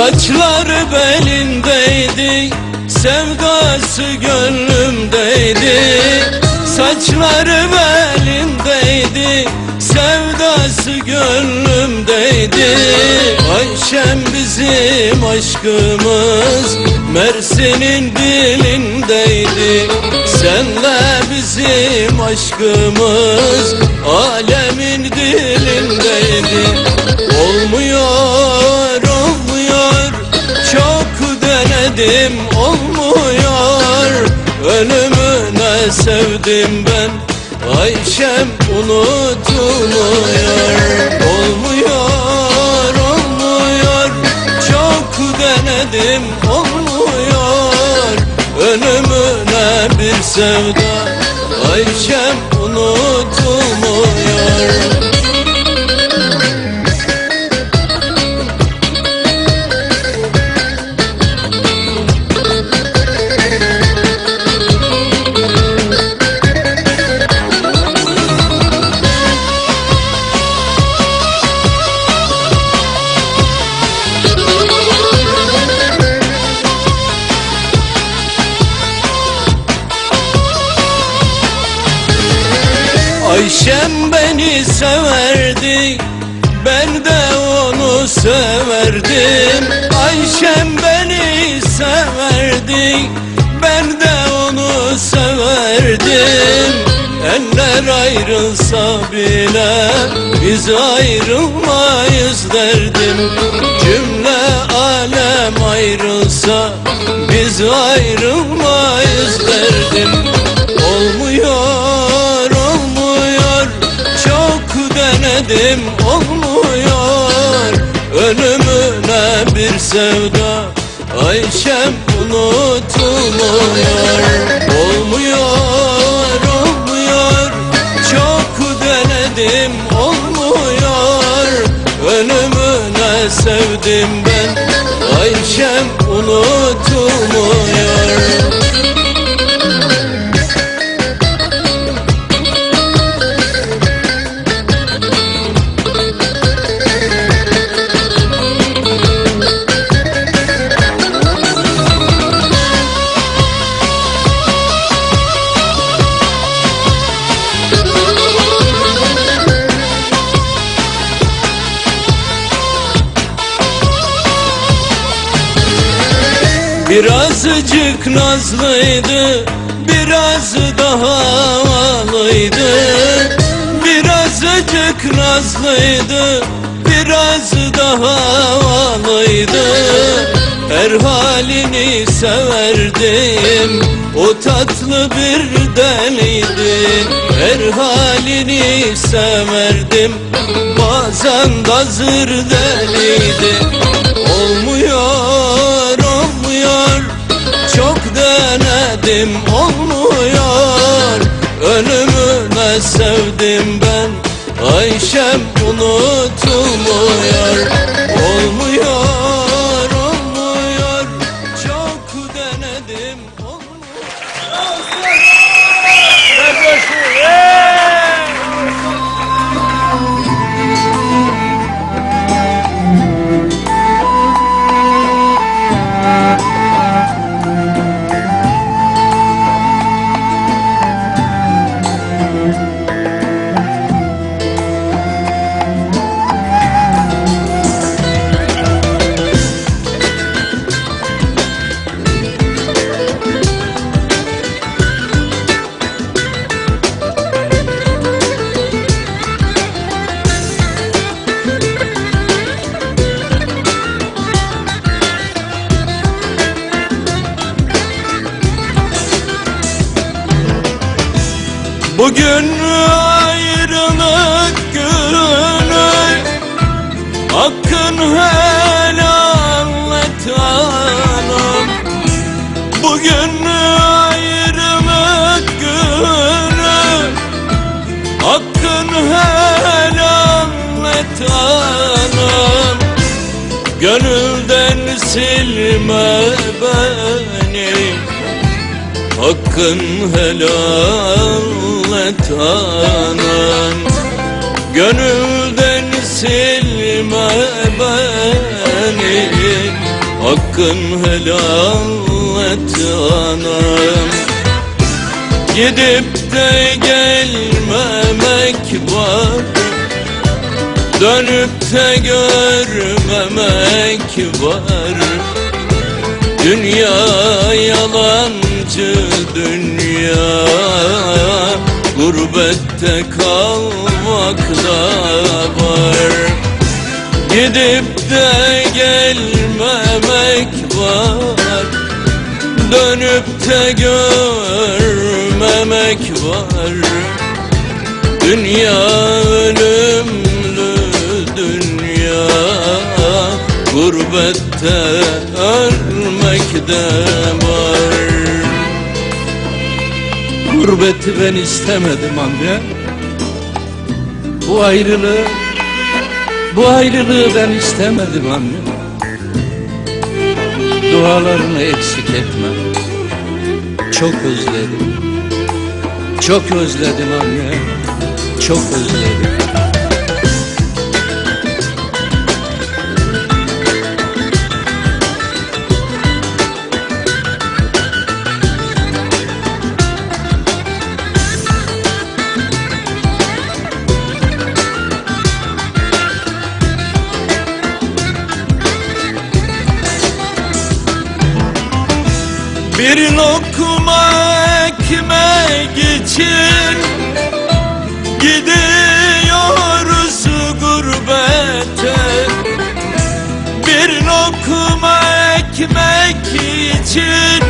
Saçları belindeydi Sevdası gönlümdeydi. Saçları belindeydi Sevdası gönlümdeydi. Ayşem bizim aşkımız Mersin'in dilindeydi. Senle bizim aşkımız Alemin dilindeydi denedim, olmuyor. Ölümüne sevdim ben. Ayşem unutulmuyor Olmuyor, olmuyor. Çok denedim, olmuyor. Ölümüne bir sevda. Ayşem unutulmuyor Ayşem beni severdi Ben de onu severdim. Ayşem beni severdi Ben de onu severdim. Eller ayrılsa bile Biz ayrılmayız derdim. Cümle alem ayrılsa Biz ayrılmayız denedim, olmuyor Ölümüne bir sevda Ayşem unutulmuyor Olmuyor, olmuyor Çok denedim, olmuyor Ölümüne sevdim ben Ayşem unutulmuyor Birazcık nazlıydı Biraz daha havalıydı. Birazcık nazlıydı Biraz daha havalıydı. Her halini severdim O tatlı bir deliydi. Her halini severdim Bazen da zır deliydi denedim, olmuyor. Ölümüne sevdim ben? Ayşem unutulmuyor Bugün ayrılık günü. Hakkın helal et anam Bugün ayrılık günü. Hakkın helal et anam Gönülden silme Hakkın helal et anam. Gönülden silme beni. Hakkın helal et anam. Gidip de gelmemek var. Dönüp de görmemek var. Dünya yalancı dünya. Gurbette kalmakta var. Gidip de gelmemek var. Dönüp de görmemek var. Dünya ölümlü dünya. Gurbette ölmek de Gurbeti ben istemedim anne. Bu ayrılığı Bu ayrılığı ben istemedim anne. Dualarını eksik etme. Çok özledim. Çok özledim anne. Çok özledim Bir lokma ekmek için Gidiyoruz gurbete. Bir lokma ekmek için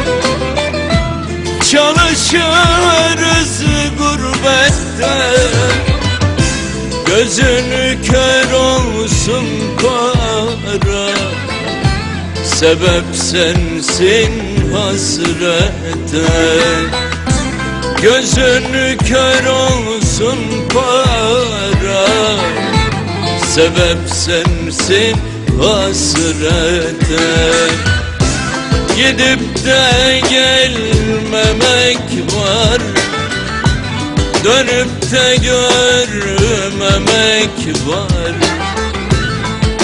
Çalışırız gurbette. Gözünü kör olsun para. Sebep sensin hasrete. Gözünü kör olsun para. Sebep sensin hasrete. Gidip de gelmemek var. Dönüp de görmemek var.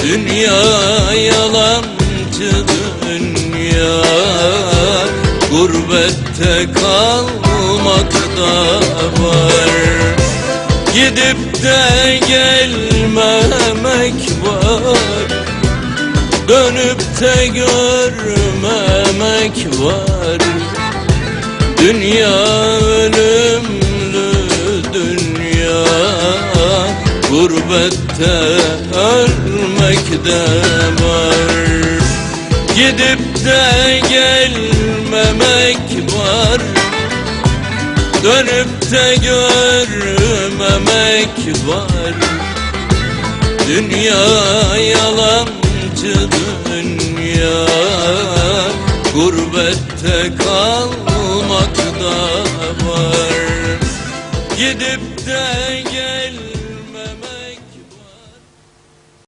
Dünya yalancı dünya Gurbette kalmakta var. Gidip de gelmemek var. Dönüp de görmemek var. Dünya ölümlü dünya. Gurbette ölmek de var. Gidip de gelmemek var. Dönüp de görmemek var. Dünya yalancı dünya Gurbette kalmakta var. Gidip de